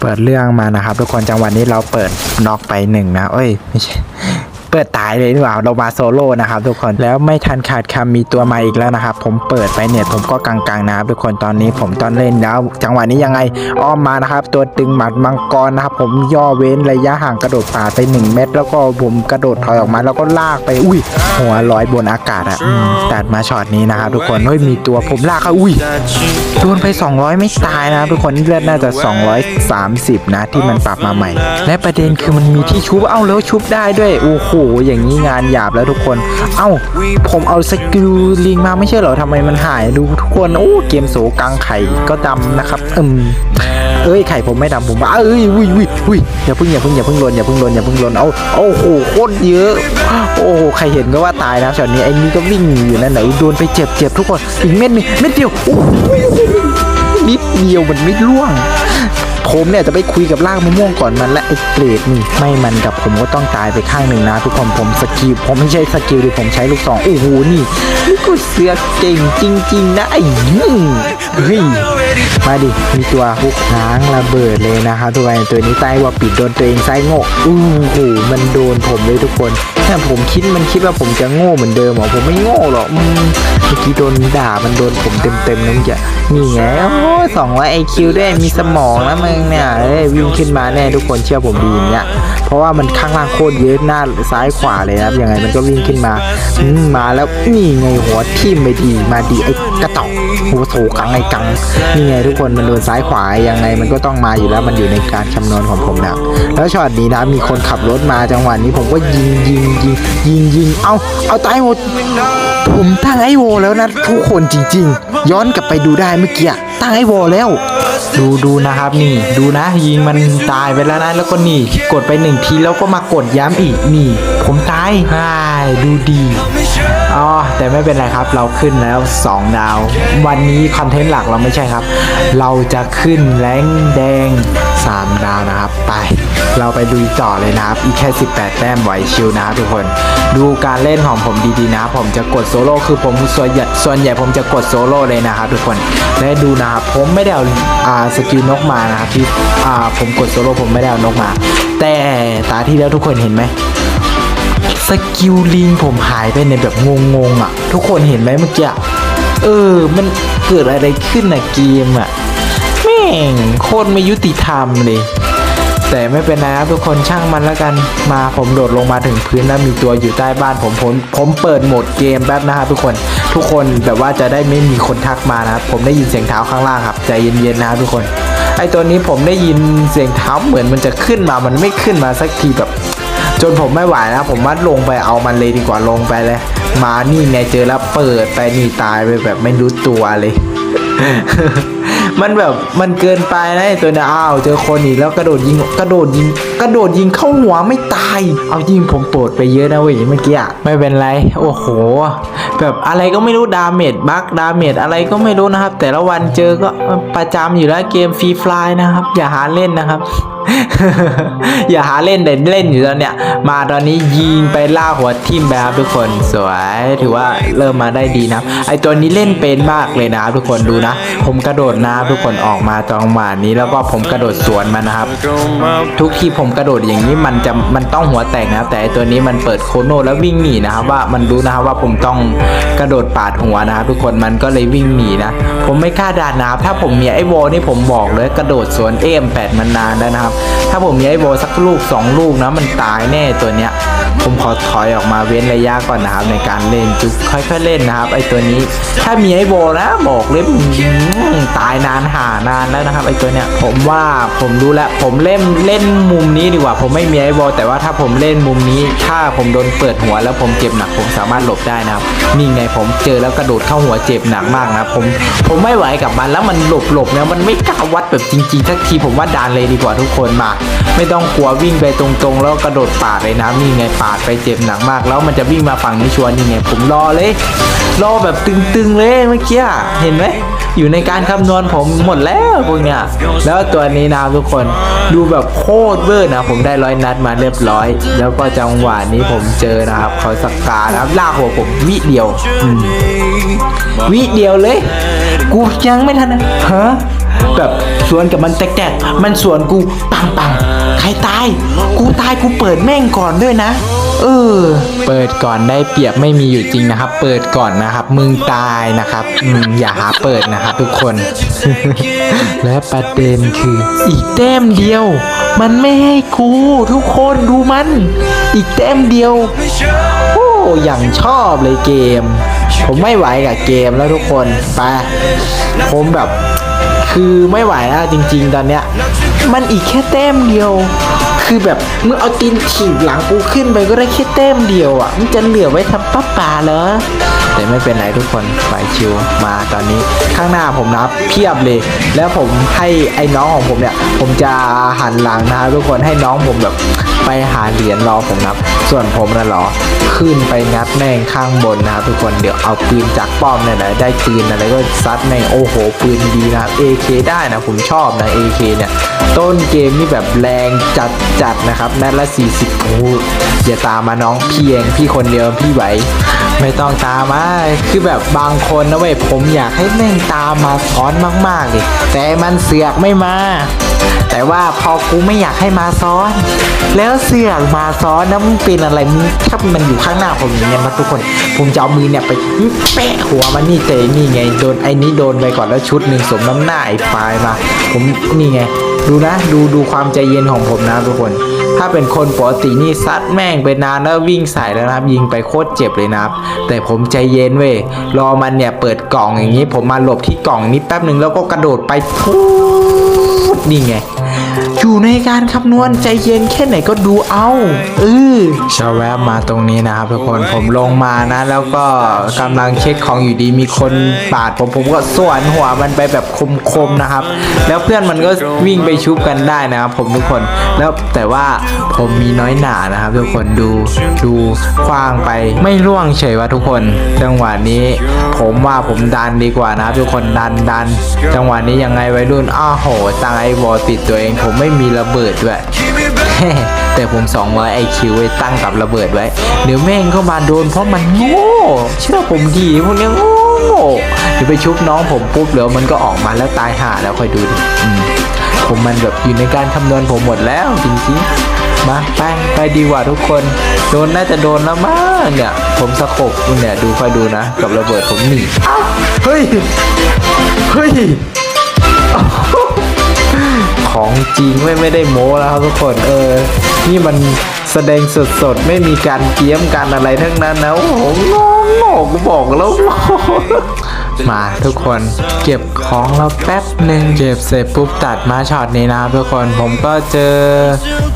เปิดเรื่องมานะครับ ทุกคนจังหวะนี้เราเปิดน็อกไปหนึ่งนะเอ้ยไม่ใช่ เปิดตายเลยดีกว่าเรามาโซโล่นะครับทุกคนแล้วไม่ทันขาดคำมีตัวมาอีกแล้วนะครับผมเปิดไปเนี่ยผมก็กลางๆนะครับทุกคนตอนนี้ผมตอนเล่นแล้ว จังหวะนี้ยังไงอ้อมมานะครับ ตัวตึงหมัดมังกรนะครับ ผมย่อเว้นระยะห่างกระโดดป่าไป 1 เม็ดแล้วก็ผมกระโดดถอยออกมาแล้วก็ลากไปอุ้ย หัวลอยบนอากาศอะตัดมาช็อตนี้นะครับทุกคนเฮ้ยมีตัวผมลากเขาอุ้ยโดนไป 200 ไม่ตายนะครับทุกคนเลือดน่าจะ 230 นะที่มันปรับมาใหม่ และประเด็นคือมันมีที่ชุบเอ้าแล้วชุบได้ด้วยโอ้โหอย่างนี้งานหยาบแล้วทุกคน เอ้า ผมเอาสกิลลิงมาไม่ใช่เหรอทำไมมันหายดูทุกคน โอ้ เกมโสกังไข่ก็ดำนะครับ อืมเอ้ยไข่ผมไม่ดำผมว่าเอ้ยวิวิวิอย่าเพิ่งอย่าเพิ่งอย่าเพิ่งลนอย่าเพิ่งลนอย่าเพิ่งลนเอาโอ้โหโคตรเยอะ โอ้โหใครเห็นก็ว่าตายนะช็อตนี้ไอ้นี่ก็วิ่งอยู่นั่นไหนโดนไปเจ็บเจ็บทุกคนอีกเม็ดนึงเม็ดเดียวโอ้นิดเดียวมันไม่ร่วง ผมเนี่ยจะไปคุยกับลากมะม่วงก่อนมันและไอ้เกรดนี่ไม่มันกับผมก็ต้องตายไปข้างหนึ่งนะ ทุกคนผมสกิลผมไม่ใช่สกิลดิผมใช้ลูกซองโอ้โหนี่นี่ก็เสือกเก่งจริง ๆ นะไอ้หืมเฮ้ยมาดิมีตัวฮุกล้างระเบิดเลยนะครับทุกคนตัวนี้ใต้ว่าปิดโดนตัวเองไส้โง่อู้หูมันโดนผมเลยทุกคน แต่ผมคิดมันคิดว่าผมจะโง่เหมือนเดิมเหรอผมไม่โง่หรอกเมื่อกี้โดนด่ามันโดนผมเต็มๆน้องจะนี่ไงโอ้สองร้อยไอคิวด้วยมีสมองนะมึงเนี่ยเอ้ยวิ่งขึ้นมาแน่ทุกคนเชื่อผมดีอย่างเงี้ยเพราะว่ามันข้างล่างโคตรเยอะหน้าซ้ายขวาเลยครับยังไงมันก็วิ่งขึ้นมามาแล้วนี่ไงหัวทิ่มไปดีมาดีไอกระตอกหัวโถกังไอกังนี่ไงทุกคนมันโดนซ้ายขวายังไงมันก็ต้องมาอยู่แล้วมันอยู่ในการคำนวณของผมนะแล้วช็อตนี้นะมีคนขับรถมาจังหวะนี้ผมก็ยิงยิงยิงยิงยิงเอาเอาตายหมด ผมตั้งไอโวแล้วนะทุกคนจริง ๆ ย้อนกลับไปดูได้เมื่อกี้ตั้งไอโวแล้ว ดูดูนะครับนี่ ดูนะ ยิงมันตายไปแล้วนะแล้วก็นี่ กดไปหนึ่งทีแล้วก็มากดย้ำอีกนี่ ผมตายใช่ดูดีอ๋อแต่ไม่เป็นไรครับเราขึ้นแล้ว 2 ดาว วันนี้คอนเทนต์หลักเราไม่ใช่ครับ เราจะขึ้นแรงแดง 3 ดาวนะครับ ไป เราไปดูต่อเลยนะครับ อีกแค่ 18 แต้มไหวชิวนะครับทุกคน ดูการเล่นของผมดีๆนะ ผมจะกดโซโล่คือผมส่วนใหญ่ส่วนใหญ่ผมจะกดโซโล่เลยนะครับทุกคนและดูนะครับผมไม่ได้เอาอ่าสกิลนกมานะครับที่อ่าผมกดโซโล่ผมไม่ได้เอานกมา แต่ตาที่แล้วทุกคนเห็นไหมสกิลลิงผมหายไปในแบบงงๆอะ ทุกคนเห็นไหมเมื่อกี้เออ มันเกิดอะไรขึ้นอะเกมอะ งโคตรไม่ยุติธรรมเลย แต่ไม่เป็นไรครับทุกคนช่างมันแล้วกันมาผมโดดลงมาถึงพื้นแล้วมีตัวอยู่ใต้บ้านผมผมผมเปิดโหมดเกมแป๊บนะครับทุกคนทุกคนแบบว่าจะได้ไม่มีคนทักมานะครับผมได้ยินเสียงเท้าข้างล่างครับใจเย็นๆนะครับทุกคนไอตัวนี้ผมได้ยินเสียงเท้าเหมือนมันจะขึ้นมามันไม่ขึ้นมาสักทีแบบ จนผมไม่ไหวนะผมว่าลงไปเอามันเลยดีกว่าลงไปเลย มานี่ไงเจอแล้วเปิดไปนี่ตายไปแบบไม่รู้ตัวเลย มันแบบมันเกินไปนะไอ้ตัวเนี้ยอ้าวเจอคนอีกแล้วกระโดดยิงกระโดดยิงกระโดดยิงเข้าหัวไม่ตาย เอายิงผมปวดไปเยอะนะเว้ยเมื่อกี้อะไม่เป็นไร โอ้โห แบบอะไรก็ไม่รู้ดาเมจบักดาเมจอะไรก็ไม่รู้นะครับ แต่ละวันเจอก็ประจำอยู่แล้วเกมฟรีฟลายนะครับ อย่าหาเล่นนะครับ อย่าหาเล่นแต่เล่นอยู่ตอนเนี้ย มาตอนนี้ยิงไปล่าหัวทิมไปครับทุกคนสวยถือว่าเริ่มมาได้ดีนะครับไอตัวนี้เล่นเป็นมากเลยนะครับทุกคนดูนะ ผมกระโดดน้ำทุกคนออกมาจังหวะนี้แล้วก็ผมกระโดดสวนมันนะครับ ทุกทีผมกระโดดอย่างนี้มันจะมันต้องหัวแตกนะครับแต่ไอตัวนี้มันเปิดโคโนแล้ววิ่งหนีนะครับว่ามันรู้นะครับว่าผมต้องกระโดดปาดหัวนะครับทุกคนมันก็เลยวิ่งหนีนะ ผมไม่กล้าด่านะครับถ้าผมมีไอวอลนี่ผมบอกเลยกระโดดสวนเอ็มแปดมันนานแล้วนะครับถ้าผมมีไอ้วอลสักลูกสองลูกนะมันตายแน่ตัวเนี้ย ผมขอถอยออกมาเว้นระยะก่อนนะครับในการเล่นจุค่อยๆเล่นนะครับไอ้ตัวนี้ถ้ามีไอ้โบนะบอกเลยอืมตายนานหานานแล้วนะครับไอ้ตัวเนี้ยผมว่าผมรู้แล้วผมเล่นเล่นมุมนี้ดีกว่า ผมไม่มีไอ้โบแต่ว่าถ้าผมเล่นมุมนี้ ถ้าผมโดนเปิดหัวแล้วผมเจ็บหนักผมสามารถหลบได้นะครับนี่ไงผมเจอแล้วกระโดดเข้าหัวเจ็บหนักมากนะผมผมไม่ไหวกับมันแล้วมันหลบหลบเนี่ยมันไม่กล้าวัดแบบจริงๆสักทีผมว่าดานเลยดีกว่าทุกคนมา ไม่ต้องกลัววิ่งไปตรงๆ แล้วกระโดดปาดเลยนะนี่ไงปาดไปเจ็บหนักมาก แล้วมันจะวิ่งมาฝั่งนี้ชวร์นี่ไงผมรอเลย รอแบบตึงๆเลยเมื่อกี้เห็นไหมอยู่ในการคำนวณผมหมดแล้วพวกเนี้ยแล้วตัวนี้นะทุกคนดูแบบโคตรเวอร์นะ ผมได้ร้อยนัดมาเรียบร้อย แล้วก็จังหวะนี้ผมเจอนะครับเขาสกกานะครับลากหัวผมวิเดียววิเดียวเลย กูยังไม่ทันนะฮะ แบบสวนกับมันแตกๆ มันสวนกูปังปังใครตาย กูตายกูเปิดแม่งก่อนด้วยนะ เออ เปิดก่อนได้เปรียบไม่มีอยู่จริงนะครับ เปิดก่อนนะครับ มึงตายนะครับอืมอย่าหาเปิดนะครับ ทุกคน และประเด็นคือ อีกแต้มเดียว มันไม่ให้กูทุกคนดูมัน อีกแต้มเดียวโอ้อย่างชอบเลยเกม ผมไม่ไหวกับเกมแล้วทุกคนไปผมแบบ คือไม่ไหวแล้วจริง ๆ ตอนเนี้ย มันอีกแค่แต้มเดียว คือแบบมึงเอาตีนถีบหลังกูขึ้นไปก็ได้แค่แต้มเดียวอะมึงจะเหลือไว้ทำป้าป่าเหรอ แต่ไม่เป็นไรทุกคนไปชิวมาตอนนี้ข้างหน้าผมนับเพียบเลย แล้วผมให้ไอ้น้องของผมเนี่ย ผมจะหันหลังนะทุกคนให้น้องผมแบบไปหาเหรียญรอผมนับส่วนผมน่ะเหรอขึ้นไปงัดแม่งข้างบนนะครับทุกคนเดี๋ยวเอาปืนจากป้อมเนี่ยนะได้ปืนอะไรก็ซัดแม่งโอ้โหปืนดีนะครับ AK ได้นะผมชอบนะ AK เนี่ยต้นเกมนี่แบบแรงจัดจัดๆนะครับนัดละ 40โอ้โหอย่าตามมาน้องพี่เองพี่คนเดียวพี่ไหว ไม่ต้องตามมาคือแบบบางคนนะเว้ยผมอยากให้แม่งตามมาซ้อนมากๆเลยแต่มันเสือกไม่มา แต่ว่าพอกูไม่อยากให้มาซ้อน แล้วเสือกมาซ้อนนะมึงเป็นอะไรมึงถ้ามันอยู่ข้างหน้าผมเงี้ยนะทุกคนผมจะเอามือเนี่ยไปแปะหัวมันนี่เตนี่ไงโดนไอ้นี้โดนไปก่อนแล้วชุดหนึ่งสมน้ำหน้าไอ้ปลายมา ผมนี่ไง ดูนะ ดูดูความใจเย็นของผมนะทุกคน ถ้าเป็นคนปกตินี่ซัดแม่งไปนานแล้ววิ่งใส่แล้วนะครับ ยิงไปโคตรเจ็บเลยนะครับ แต่ผมใจเย็นเว้ยรอมันเนี่ยเปิดกล่องอย่างนี้ ผมมาหลบที่กล่องนี้แป๊บหนึ่งแล้วก็กระโดดไปพูดนี่ไงอยู่ในการคำนวณใจเย็นแค่ไหนก็ดูเอาเออชาวแวบมาตรงนี้นะครับทุกคนผมลงมานะ แล้วก็กำลังเช็คของอยู่ดีมีคนปาดผมผมก็สวนหัวมันไปแบบคมๆนะครับ แล้วเพื่อนมันก็วิ่งไปชุบกันได้นะครับผมทุกคนแล้วแต่ว่าผมมีน้อยหนานะครับ ทุกคนดูดูคว้างไปไม่ร่วงเฉยว่าทุกคนจังหวะนี้ ผมว่าผมดันดีกว่านะครับ ทุกคนดันดันจังหวะนี้ยังไงไวรุ่นอ้าโหตั้งไอ้บอติดตัวเองผมไม่มีระเบิดด้วยแต่ผม200 IQ ไว้ตั้งกับระเบิดไว้ เดี๋ยวแม่งเข้ามาโดนเพราะมันโง่เชื่อผมดีพวกเนี้ยโง่เดี๋ยวไปชุบน้องผมปุ๊บเดี๋ยวมันก็ออกมาแล้วตายห่าแล้วค่อยดูดมผมมันแบบอยู่ในการคำนวณผมหมดแล้วจริงๆ มาไปไปดีกว่าทุกคน โดนน่าจะโดนแล้วมั้งเนี่ย ผมสะกบเนี่ยดูค่อยดูนะ กับระเบิดผมหนีเฮ้ย เฮ้ย ของจริงไม่ไม่ได้โม้แล้วครับทุกคนเออ นี่มันแสดงสดๆ ไม่มีการเกี้ยมกันอะไรทั้งนั้นนะโอ้โหงงกูบอกแล้ว มาทุกคนเก็บของเราแป๊บหนึ่งเก็บเสร็จปุ๊บตัดมาช็อตนี้นะครับทุกคนผมก็เจอ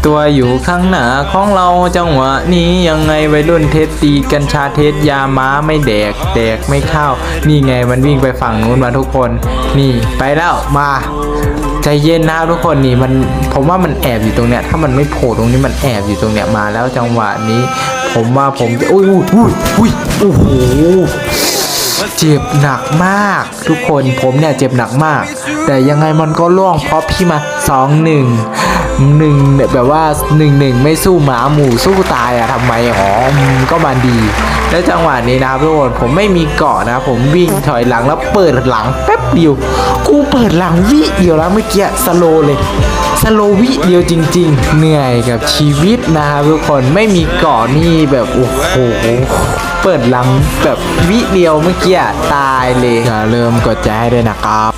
ตัวอยู่ข้างหน้าของเราจังหวะนี้ยังไงวัยรุ่นเทสตีกัญชาเทสยาม้าไม่แดกแดกไม่เข้า นี่ไงมันวิ่งไปฝั่งนู้นมาทุกคน นี่ไปแล้วมาใจเย็นนะทุกคนนี่มันผมว่ามันแอบอยู่ตรงเนี้ยถ้ามันไม่โผล่ตรงนี้มันแอบอยู่ตรงเนี้ยมาแล้วจังหวะนี้ ผมว่าผมจะอุ้ยอุ้ยอุ้ยอุ้ยโอ้โห เจ็บหนักมาก ทุกคนผมเนี่ยเจ็บหนักมาก แต่ยังไงมันก็ล่วงเพราะพี่มาสองหนึ่งหนึ่งแบบว่าหนึ่งหนึ่งไม่สู้หมาหมู่สู้ตายอะทำไมอ๋อมก็มาดี แล้วจังหวะนี้นะครับทุกคนผมไม่มีเกาะนะ ผมวิ่งถอยหลังแล้วเปิดหลังแป๊บเดียวกูเปิดหลังวิเดียวแล้วเมื่อกี้สโลเลยสโลว์วิเดียวจริง ๆ เหนื่อยกับชีวิตนะครับทุกคนไม่มีเกาะนี่แบบโอ้โห เปิดลังแบบวิเดียวเมื่อกี้ตายเลยอย่าลืมกดใจให้ด้วยนะครับ